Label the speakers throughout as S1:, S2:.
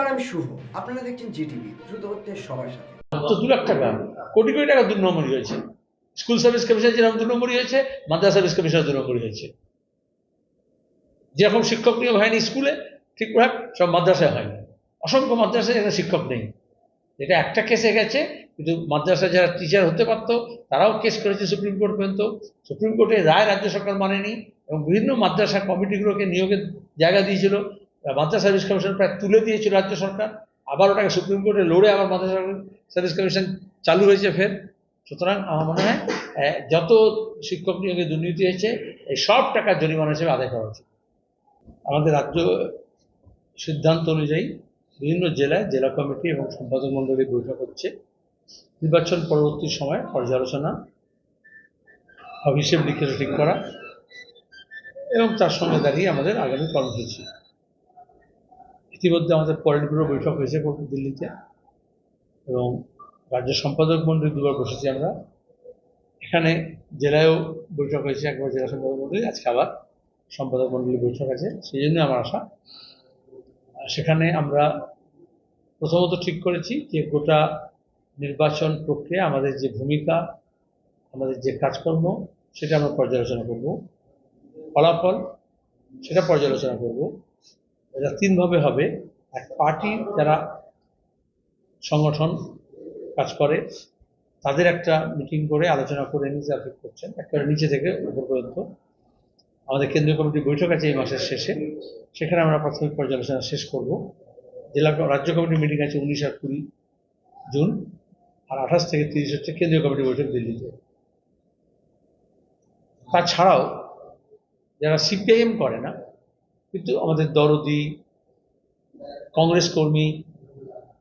S1: নমস্কার আমি শুভ। আপনারা দেখছেন জিটিভি দ্রুত হচ্ছে সবার সাথে।
S2: তো দু লাখ টাকা কোটি কোটি টাকা দু হয়েছে স্কুল সার্ভিস কমিশন যেরকম দু নম্বরই হয়েছে মাদ্রাসা সার্ভিস কমিশন দু নম্বরই হয়েছে যেরকম শিক্ষক নিয়োগ হয়নি স্কুলে, ঠিক সব মাদ্রাসায় হয়নি। অসংখ্য মাদ্রাসায় এখানে শিক্ষক নেই। এটা একটা কেসে গেছে, কিন্তু মাদ্রাসায় যারা টিচার হতে পারতো, তারাও কেস করেছে সুপ্রিম কোর্ট পর্যন্ত। সুপ্রিম কোর্টের রায় রাজ্য সরকার মানেনি এবং বিভিন্ন মাদ্রাসা কমিটিগুলোকে নিয়োগের জায়গা দিয়েছিল। মাদ্রাসা সার্ভিস কমিশন প্রায় তুলে দিয়েছিল রাজ্য সরকার। আবার ওটাকে সুপ্রিম কোর্টে লড়ে আবার মাদ্রাস সার্ভিস কমিশন চালু হয়েছে ফের। সুতরাং আমার মনে হয় যত শিক্ষক নিয়োগে দুর্নীতি হয়েছে, এই সব টাকা জরিমানা হিসেবে আদায় করা উচিত। আমাদের রাজ্য সিদ্ধান্ত অনুযায়ী বিভিন্ন জেলায় জেলা কমিটি এবং সম্পাদক মণ্ডলী বৈঠক হচ্ছে। নির্বাচন পরবর্তী সময় পর্যালোচনা হিসেব লিখে ঠিক করা এবং তার সঙ্গে দাঁড়িয়ে আমাদের আগামী কর্মসূচি। ইতিমধ্যে আমাদের পয়েন্ট ব্যুরো বৈঠক হয়েছে দিল্লিতে। এবং রাজ্য সম্পাদক মন্ডলী দুবার বসেছি আমরা। এখানে জেলায়ও বৈঠক হয়েছে, একবার জেলা সম্পাদক মন্ডলী, আজকে আবার সম্পাদক মন্ডলী বৈঠক আছে, সেই জন্য আমার আশা। সেখানে আমরা প্রথমত ঠিক করেছি যে গোটা নির্বাচন প্রক্রিয়া, আমাদের যে ভূমিকা, আমাদের যে কাজকর্ম, সেটা আমরা পর্যালোচনা করব। ফলাফল, সেটা পর্যালোচনা করব। এটা তিনভাবে হবে। এক পার্টি যারা সংগঠন কাজ করে, তাদের একটা মিটিং করে আলোচনা করে নিজে ঠিক করছেন, একেবারে নিচে থেকে উপর পর্যন্ত। আমাদের কেন্দ্রীয় কমিটির বৈঠক আছে এই মাসের শেষে। সেখানে আমরা প্রাথমিক পর্যালোচনা শেষ করব। জেলা রাজ্য কমিটির মিটিং আছে উনিশ আর কুড়ি জুন, আর আঠাশ থেকে তিরিশ হচ্ছে কেন্দ্রীয় কমিটির বৈঠক দিল্লিতে। তাছাড়াও যারা সিপিআইএম করে না কিন্তু আমাদের দরদি, কংগ্রেস কর্মী,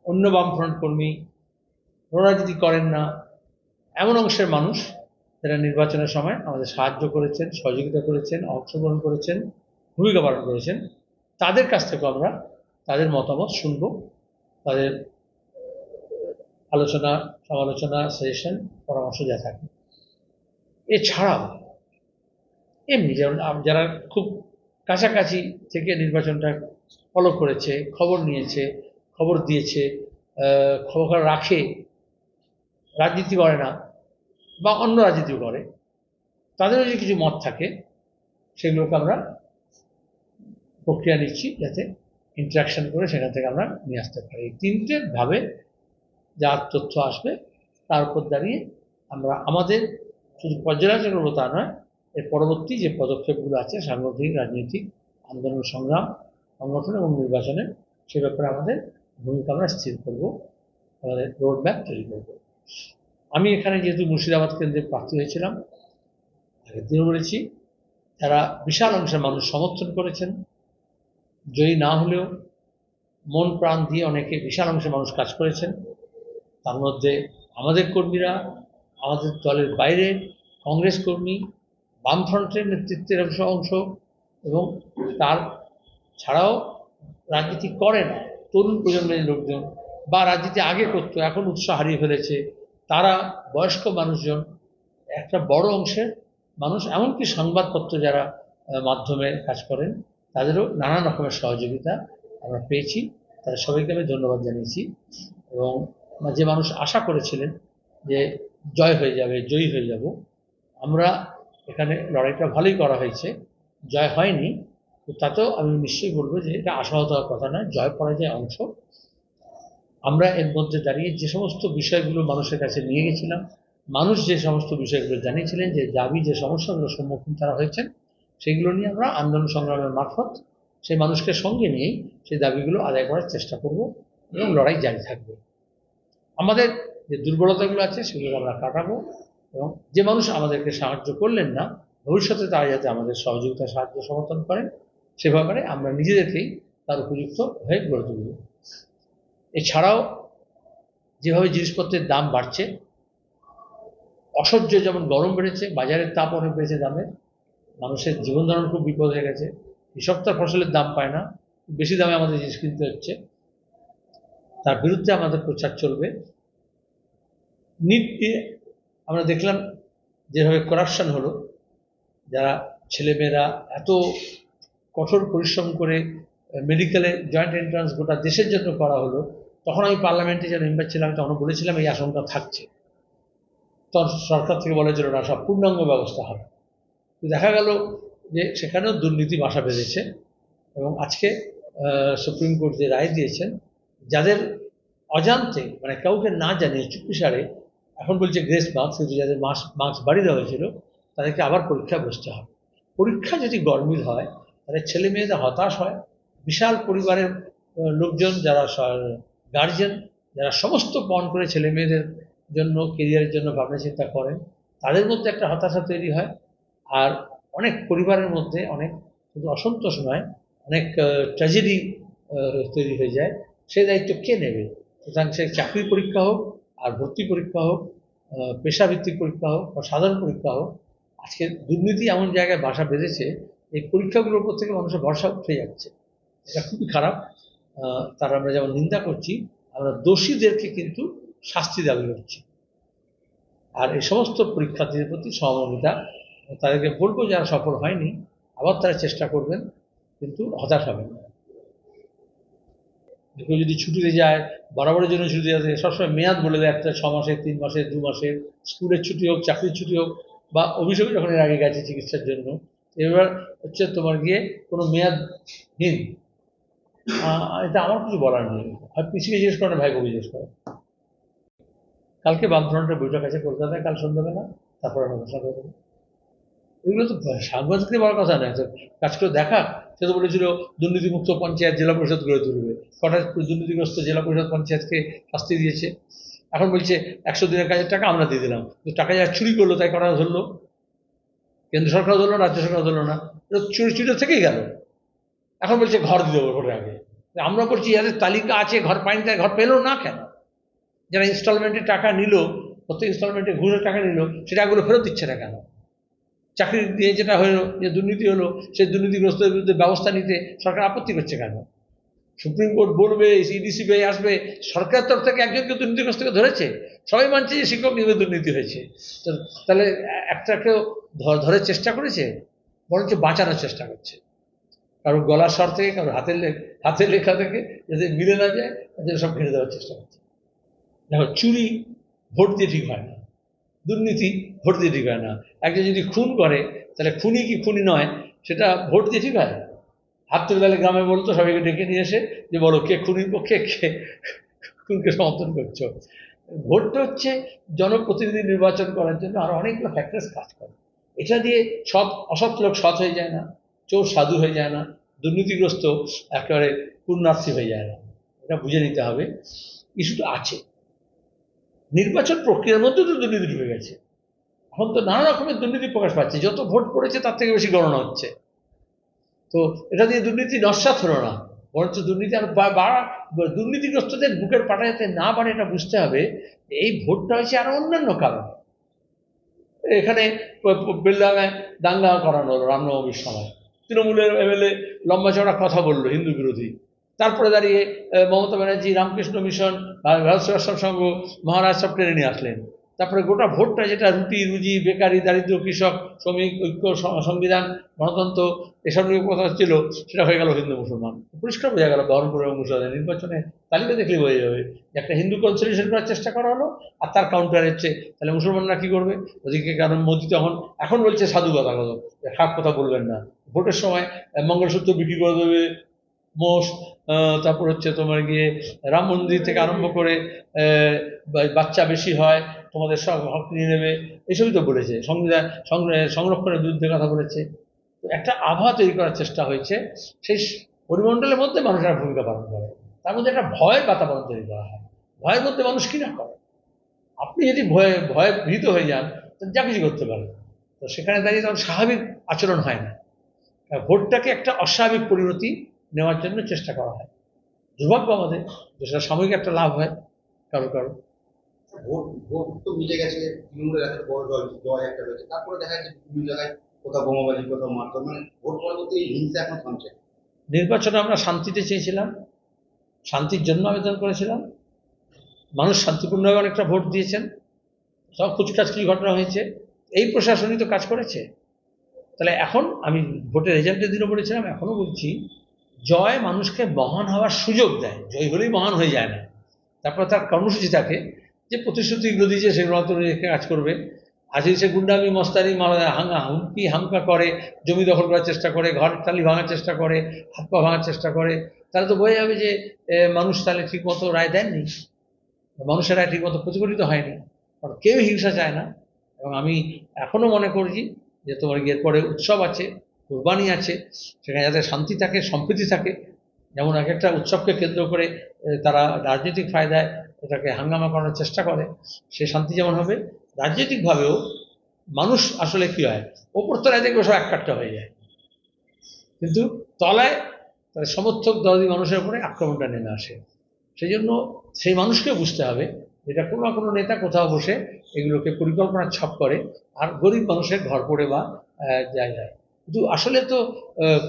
S2: অন্য বামফ্রন্ট কর্মী রাজনীতি করেন না, এমন অংশের মানুষ যারা নির্বাচনের সময় আমাদের সাহায্য করেছেন, সহযোগিতা করেছেন, অংশগ্রহণ করেছেন, ভূমিকা পালন করেছেন, তাদের কাছ থেকে আমরা তাদের মতামত শুনব, তাদের আলোচনা, সমালোচনা সাজেশন পরামর্শ যা থাকে। এছাড়াও, এমনি যেমন যারা খুব কাছাকাছি থেকে নির্বাচনটা ফলো করেছে, খবর নিয়েছে, খবর দিয়েছে খবর রাখে, রাজনীতি করে না বা অন্য রাজনীতি করে। তাদেরও যদি কিছু মত থাকে, সেগুলোকে আমরা প্রক্রিয়া নিচ্ছি যাতে ইন্টারাকশন করে সেখান থেকে আমরা নিয়ে আসতে পারি। এই তিনটে ভাবে যা তথ্য আসবে, তার উপর দাঁড়িয়ে আমরা আমাদের শুধু পর্যালোচনা তা নয় এর পরবর্তী যে পদক্ষেপগুলো আছে, সাংগঠনিক, রাজনৈতিক আন্দোলন সংগ্রাম, সংগঠন এবং নির্বাচনে, সে ব্যাপারে আমাদের ভূমিকা আমরা স্থির করব, আমাদের রোড ম্যাপ তৈরি করব। আমি এখানে যেহেতু মুর্শিদাবাদ কেন্দ্রে প্রার্থী হয়েছিলাম আগের দিনও বলেছি তারা বিশাল অংশের মানুষ সমর্থন করেছেন, জয়ী না হলেও মন প্রাণ দিয়ে অনেকে বিশাল অংশের মানুষ কাজ করেছেন, তার মধ্যে আমাদের কর্মীরা, আমাদের দলের বাইরে কংগ্রেস কর্মী বামফ্রন্টের নেতৃত্বের অংশ অংশ এবং তার ছাড়াও রাজনীতি করে না। তরুণ প্রজন্মের লোকজন বা রাজনীতি আগে করতো, এখন উৎসাহ হারিয়ে ফেলেছে। তারা বয়স্ক মানুষজন, একটা বড় অংশের মানুষ, এমনকি সংবাদপত্র যারা মাধ্যমে কাজ করেন, তাদেরও নানান রকমের সহযোগিতা আমরা পেয়েছি। তাদের সবাইকে আমি ধন্যবাদ জানিয়েছি এবং যে মানুষ আশা করেছিলেন যে জয় হয়ে যাবে, জয়ী হয়ে যাব, আমরা এখানে লড়াইটা ভালোই করা হয়েছে। জয় হয়নি, তো তাতেও আমি নিশ্চয়ই বলব যে এটা আশাহত হওয়ার কথা নয়, জয় পরাজয় অংশ। আমরা এর মধ্যে দাঁড়িয়ে যে সমস্ত বিষয়গুলো মানুষের কাছে নিয়ে গেছিলাম, মানুষ যে সমস্ত বিষয়গুলো জানিয়েছিলেন, যে দাবি, যে সমস্যাগুলোর সম্মুখীন তারা হয়েছেন, সেগুলো নিয়ে আমরা আন্দোলন সংগ্রামের মারফত সেই মানুষকে সঙ্গে নিয়েই সেই দাবিগুলো আদায় করার চেষ্টা করব এবং লড়াই জারি থাকবে। আমাদের যে দুর্বলতাগুলো আছে সেগুলো আমরা কাটাবো। এবং যে মানুষ আমাদেরকে সাহায্য করলেন না, ভবিষ্যতে তারা যাতে আমাদের সহযোগিতা, সাহায্য, সমর্থন করেন, সে ব্যাপারে আমরা নিজেদেরকেই তার উপযুক্ত হয়ে গড়ে তুলব। এছাড়াও যেভাবে জিনিসপত্রের দাম বাড়ছে, অসহ্য যেমন গরম বেড়েছে, বাজারের তাপ অনেক বেড়েছে দামে, মানুষের জীবন ধারণ খুব বিপদ হয়ে গেছে কৃষক তার ফসলের দাম পায় না বেশি দামে আমাদের জিনিস কিনতে হচ্ছে। তার বিরুদ্ধে আমাদের প্রচার চলবে। নিট দিয়ে আমরা দেখলাম যেভাবে করাপশন হলো, যারা ছেলেমেয়েরা এত কঠোর পরিশ্রম করে মেডিকেলে জয়েন্ট এন্ট্রান্স গোটা দেশের জন্য করা হলো, তখন আমি পার্লামেন্টে যে মেম্বার ছিলাম তখন বলেছিলাম এই আশঙ্কা থাকছে। তখন সরকার থেকে বলেছিল না, সব পূর্ণাঙ্গ ব্যবস্থা হবে। দেখা গেল যে সেখানেও দুর্নীতি বাসা বেঁধেছে এবং আজকে সুপ্রিম কোর্ট যে রায় দিয়েছেন, যাদের অজান্তে মানে কাউকে না জানিয়ে চুপিসারে এখন বলছে গ্রেস মার্কস কিন্তু যাদের মার্কস মার্কস বাড়িয়ে দেওয়া হয়েছিল, তাদেরকে আবার পরীক্ষা বসতে হবে। পরীক্ষা যদি গরমিল হয়, তাহলে ছেলে মেয়েদের হতাশ হয়। বিশাল পরিবারের লোকজন যারা গার্জেন যারা সমস্ত পণ করে ছেলে মেয়েদের জন্য কেরিয়ারের জন্য ভাবনা চিন্তা করেন, তাদের মধ্যে একটা হতাশা তৈরি হয়। আর অনেক পরিবারের মধ্যে অনেক শুধু অসন্তোষ নয়, অনেক ট্র্যাজেডি তৈরি হয়ে যায়। সেই দায়িত্ব কে নেবে? সুতরাং সে চাকরির পরীক্ষা হোক আর ভর্তি পরীক্ষা হোক পেশাভিত্তিক পরীক্ষা হোক বা সাধারণ পরীক্ষা হোক, আজকে দুর্নীতি এমন জায়গায় বাসা বেঁধেছে, এই পরীক্ষাগুলোর উপর থেকে মানুষের ভরসা উঠে যাচ্ছে। এটা খুবই খারাপ। তার আমরা যেমন নিন্দা করছি, আমরা দোষীদেরকে কিন্তু শাস্তি দাবি করছি। আর এই সমস্ত পরীক্ষার্থীদের প্রতি সহমর্মিতা, তাদেরকে বলব যারা সফল হয়নি, আবার তারা চেষ্টা করবেন, কিন্তু হতাশ হবেন কেউ যদি ছুটিতে যায়, বরাবরের জন্য ছুটি আছে সবসময় মেয়াদ বলে দেয় একটা ছ মাসের তিন মাসের দু মাসের স্কুলের ছুটি হোক, চাকরির ছুটি হোক, বা অভিযোগ যখন এর আগে গেছে চিকিৎসার জন্য, এবার হচ্ছে তোমার গিয়ে কোনো মেয়াদহীন এটা আমার কিছু বলার নেই। আর পিছিয়ে জিজ্ঞেস করে না ভাইকে জিজ্ঞেস করে। কালকে বামফ্রন্টের বৈঠক আছে কলকাতায়, কাল সন্ধ্যাবেলা, তারপরে আমরা ঘোষণা করব এগুলো তো সাংবাদিকদের বড় কথা নয় কাজ করে দেখা সে তো বলেছিল, দুর্নীতিমুক্ত পঞ্চায়েত জেলা পরিষদ গড়ে তুলবে। কটা দুর্নীতিগ্রস্ত জেলা পরিষদ পঞ্চায়েতকে শাস্তি দিয়েছে। এখন বলছে, একশো দিনের কাজের টাকা আমরা দিয়ে দিলাম। তো টাকা যা চুরি করল, তাই করা ধরলো। কেন্দ্র সরকার ধরলো, রাজ্য সরকার ধরলো না। এটা চুরি চুরি থেকেই গেল। এখন বলছে, ঘর দিয়ে দেবো ভোটের আগে। আমরা বলছি যাদের তালিকা আছে, ঘর পাইনি, তাই ঘর পেল না কেন? যারা ইনস্টলমেন্টে টাকা নিল, প্রত্যেক ইনস্টলমেন্টে ঘুরে টাকা নিল, সেটা টাকাগুলো ফেরত দিচ্ছে না কেন? চাকরি দিয়ে যেটা হলো, যে দুর্নীতি হলো, সেই দুর্নীতিগ্রস্তদের বিরুদ্ধে ব্যবস্থা নিতে সরকার আপত্তি করছে কেন? সুপ্রিম কোর্ট বলবে সিডিসি বে আসবে সরকার তরফ থেকে একজনকে দুর্নীতিগ্রস্তকে ধরেছে? সবাই মানছে যে শিক্ষক নিয়ে দুর্নীতি হয়েছে। তাহলে একটাকেও ধ- ধরে চেষ্টা করেছে? বরঞ্চ বাঁচানোর চেষ্টা করছে। কারও গলার স্বর থেকে, কারও হাতের হাতের লেখা থেকে যাতে মিলে না যায় তাদের সব ঘিরে দেওয়ার চেষ্টা করছে। দেখো, চুরি, ভোট দিয়ে ঠিক হয় না। দুর্নীতি ভোট দিয়ে ঠিক হয় না। একজন যদি খুন করে, তাহলে খুনি কি খুনি নয়, সেটা ভোট দিয়ে ঠিক হয় হাত তুলে তাহলে গ্রামে বলতো সবাইকে ডেকে নিয়ে এসে যে বলো কে খুনির পক্ষে কে খুনকে সমর্থন করছ। ভোটটা হচ্ছে জনপ্রতিনিধি নির্বাচন করার জন্য আরও অনেকগুলো ফ্যাক্টরস কাজ করে। এটা দিয়ে সব অসৎ লোক সৎ হয়ে যায় না, চোর সাধু হয়ে যায় না, দুর্নীতিগ্রস্ত একেবারে পূর্ণার্থী হয়ে যায় না। এটা বুঝে নিতে হবে। ইস্যুটা আছে। নির্বাচন প্রক্রিয়ার মধ্যে তো দুর্নীতি ঢুকে গেছে। এখন তো নানা রকমের দুর্নীতি প্রকাশ পাচ্ছে। যত ভোট পড়েছে, তার থেকে বেশি গণনা হচ্ছে। তো এটা দিয়ে দুর্নীতি নস্বাত হলো না। বরঞ্চ দুর্নীতি আর বাড়া দুর্নীতিগ্রস্তদের বুকের পাটা যাতে না বাড়ে, এটা বুঝতে হবে। এই ভোটটা হয়েছে আরও অন্যান্য কারণে। এখানে বেলডাঙায় দাঙ্গা করানো হলো রামনবমীর সময়। তৃণমূলের এমএলএ লম্বা চড়া কথা বলল হিন্দু বিরোধী। তারপরে দাঁড়িয়ে মমতা ব্যানার্জি রামকৃষ্ণ মিশন ভারত সেবাশ্রম সংঘ, মহারাজ সব টেনে নিয়ে আসলেন। তারপরে গোটা ভোটটা যেটা রুটি, রুজি, বেকারি, দারিদ্র, কৃষক, শ্রমিক, ঐক্য সংবিধান, গণতন্ত্র, এসব নিয়ে কথা ছিল সেটা হয়ে গেল হিন্দু মুসলমান। পরিষ্কার বোঝা গেল বহরমপুর এবং মুসলমানের নির্বাচনে তালিকা দেখলে বোঝা যাবে যে একটা হিন্দু কনসলিউশন করার চেষ্টা করা হলো, আর তার কাউন্টার হচ্ছে তাহলে মুসলমানরা কী করবে? ওদিকে কারণ মোদি তখন, এখন বলছে সাধু কথা কথা খারাপ কথা বলবেন না। ভোটের সময় মঙ্গলসূত্র বিক্রি করে দেবে মোষ তারপর হচ্ছে তোমার গিয়ে রাম মন্দির থেকে আরম্ভ করে বাচ্চা বেশি হয়, তোমাদের সব হক নিয়ে নেবে, এসবই তো বলেছে। সংবিধান সংরক্ষণের বিরুদ্ধে কথা বলেছে। একটা আবহাওয়া তৈরি করার চেষ্টা হয়েছে, সেই পরিমণ্ডলের মধ্যে মানুষের ভূমিকা পালন করে। তার মধ্যে একটা ভয়ের বাতাবরণ তৈরি করা হয়। ভয়ের মধ্যে মানুষ কি না করে? আপনি যদি ভয়ে ভয়ে ভীত হয়ে যান, তো যা কিছু করতে পারেন তো সেখানে দাঁড়িয়ে তখন স্বাভাবিক আচরণ হয় না। ভোটটাকে একটা অস্বাভাবিক পরিণতি নেওয়ার জন্য চেষ্টা করা হয়। দুর্ভাগ্য আমাদের যে সেটা সাময়িক একটা লাভ হয় কারও কারও
S3: ভোট ভোট তো মিলে গেছে তৃণমূলের একটা বড় জয় জয় একটা হয়েছে। তারপরে দেখা যাচ্ছে বিভিন্ন জায়গায় কোথাও বোমাবাজি কোথাও মারধর মানে ভোট পরবর্তী এই হিংসা এখন থামছে।
S2: নির্বাচনে আমরা শান্তিতে চেয়েছিলাম শান্তির জন্য আবেদন করেছিলাম। মানুষ শান্তিপূর্ণভাবে অনেকটা ভোট দিয়েছেন। সব কুচকাচকি ঘটনা হয়েছে। এই প্রশাসনই তো কাজ করেছে। তাহলে এখন আমি ভোটের রেজাল্টের দিনও বলেছিলাম এখনও বলছি জয় মানুষকে মহান হওয়ার সুযোগ দেয়। জয় হলেই মহান হয়ে যায় না। তারপর তার কর্মসূচি থাকে যে প্রতিশ্রুতিগুলো দিয়েছে সেগুলো রেখে কাজ করবে। আজ সে গুন্ডামি, মস্তানি মা- হাঙ্গা, হুমকি হামকা করে, জমি দখল করার চেষ্টা করে, ঘর টালি ভাঙার চেষ্টা করে, হাত পা ভাঙার চেষ্টা করে। তাহলে তো বোঝা যাবে যে মানুষ তাহলে ঠিকমতো রায় দেননি। মানুষের রায় ঠিকমতো প্রতিফলিত হয়নি। কারণ কেউ হিংসা চায় না। এবং আমি এখনও মনে করছি যে তোমার এর পরে উৎসব আছে। কোরবানি আছে সেখানে যাতে শান্তি থাকে সম্প্রীতি থাকে যেমন এক একটা উৎসবকে কেন্দ্র করে তারা রাজনৈতিক ফায়দায় এটাকে হাঙ্গামা করার চেষ্টা করে সে শান্তি যেমন হবে রাজনৈতিকভাবেও মানুষ আসলে কি হয় ওপর তলায় দেখবে সব এককাট্টা হয়ে যায়। কিন্তু তলায় তাদের সমর্থক দলদি মানুষের উপরে আক্রমণটা নেমে আসে। সেই জন্য সেই মানুষকে বুঝতে হবে যেটা কোনো না কোনো নেতা কোথাও বসে এগুলোকে পরিকল্পনার ছাপ করে আর গরিব মানুষের ঘর পড়ে বা আহ, জায়গায়। কিন্তু আসলে তো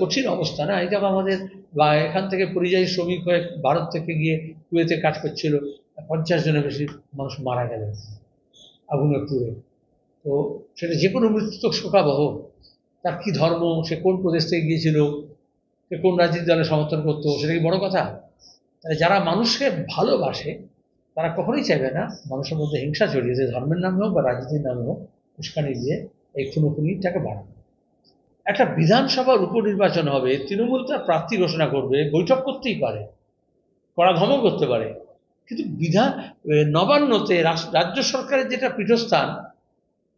S2: কঠিন অবস্থা না? এটা আমাদের, বা এখান থেকে পরিযায়ী শ্রমিক হয়ে ভারত থেকে গিয়ে কুয়েতে কাজ করছিল, পঞ্চাশ জনের বেশি মানুষ মারা গেল আগুনে পুড়ে তো সেটা যে কোনো মৃত্যু তো শোকাবহ। তার কি ধর্ম? সে কোন প্রদেশ থেকে গিয়েছিল? সে কোন রাজনীতি দলের সমর্থন করতো? সেটা কি বড় কথা? তাহলে যারা মানুষকে ভালোবাসে, তারা কখনোই চাইবে না মানুষের মধ্যে হিংসা ছড়িয়ে যে ধর্মের নামে হোক বা রাজনীতির নামে হোক, উস্কানি দিয়ে এই খুনোখুনিটাকে বাড়ানো। একটা বিধানসভার উপনির্বাচন হবে তৃণমূল তার প্রার্থী ঘোষণা করবে বৈঠক করতেই পারে কড়া ধমক করতে পারে। কিন্তু বিধান নবান্নতে রাজ্য সরকারের যেটা পীঠস্থান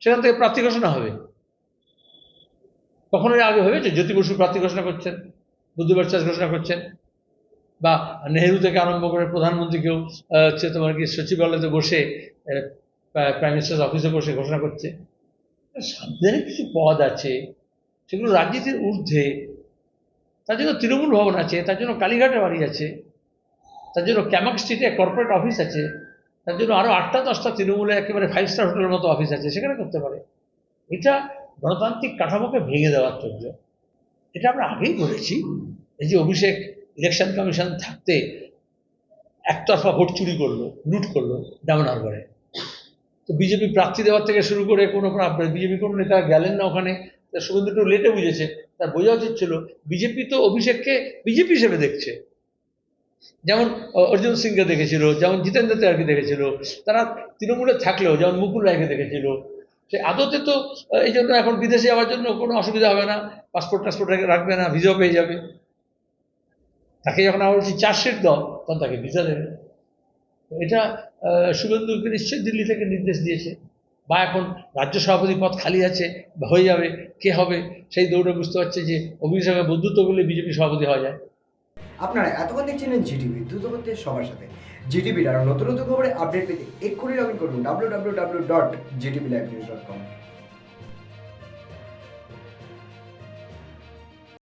S2: সেখান থেকে প্রার্থী ঘোষণা হবে। কখনো আগে হয়েছে জ্যোতি বসু প্রার্থী ঘোষণা করছেন বুদ্ধবার চাষ ঘোষণা করছেন বা নেহেরু থেকে আরম্ভ করে প্রধানমন্ত্রীকেও আহ, হচ্ছে তোমার কি সচিবালয়তে বসে প্রাইম মিনিস্টার অফিসে বসে ঘোষণা করছে। সাংবিধানিক কিছু পদ আছে সেগুলো রাজনীতির ঊর্ধ্বে। তার জন্য তৃণমূল ভবন আছে, তার জন্য কালীঘাটে বাড়ি আছে, তার জন্য ক্যামাক স্ট্রিটে কর্পোরেট অফিস আছে, তার জন্য আরও আটটা দশটা তৃণমূলের একেবারে ফাইভ স্টার হোটেলের মতো অফিস আছে, সেখানে করতে পারে। এটা গণতান্ত্রিক কাঠামোকে ভেঙে দেওয়ার জন্য। এটা আমরা আগেই বলেছি, এই যে অভিষেক ইলেকশন কমিশন থাকতে একতরফা ভোট চুরি করল, লুট করল ডায়মন্ড হারবারে। তো বিজেপি প্রার্থী দেওয়ার থেকে শুরু করে কোনো বিজেপি কোনো নেতা গেলেন না ওখানে শুভেন্দু একটু লেটে বুঝেছে, তার বোঝা উচিত ছিল বিজেপি তো অভিষেককে বিজেপি হিসেবে দেখছে। যেমন অর্জুন সিংকে দেখেছিল, যেমন জিতেন্দ্র তেওয়ারকে দেখেছিল, তারা তৃণমূলে থাকলেও, যেমন মুকুল রায়কে দেখেছিল সে আদতে তো এই জন্য এখন বিদেশে যাওয়ার জন্য কোনো অসুবিধা হবে না পাসপোর্ট টাসপোর্ট রাখবে না ভিসাও পেয়ে যাবে। তাকে যখন আমরা বলছি চার্জশিট দাও, তখন তাকে ভিসা দেবে। এটা শুভেন্দুকে নিশ্চয়ই দিল্লি থেকে নির্দেশ দিয়েছে, বা এখন রাজ্য সভাপতি পদ খালি আছে, হয়ে যাবে। কে হবে সেই দৌড়ে বুঝতে পারছে যে অভিষেকে বন্ধুত্ব করলে বিজেপি সভাপতি হওয়া যায়।
S1: আপনারা এতক্ষণ দেখছিলেন জিটিভি, দ্রুত করতে সবার সাথে। জিটিভির আরও নতুন নতুন খবরে আপডেট পেতে এক্ষুনি লগ ইন করুন W W W dot Zee TV live news dot com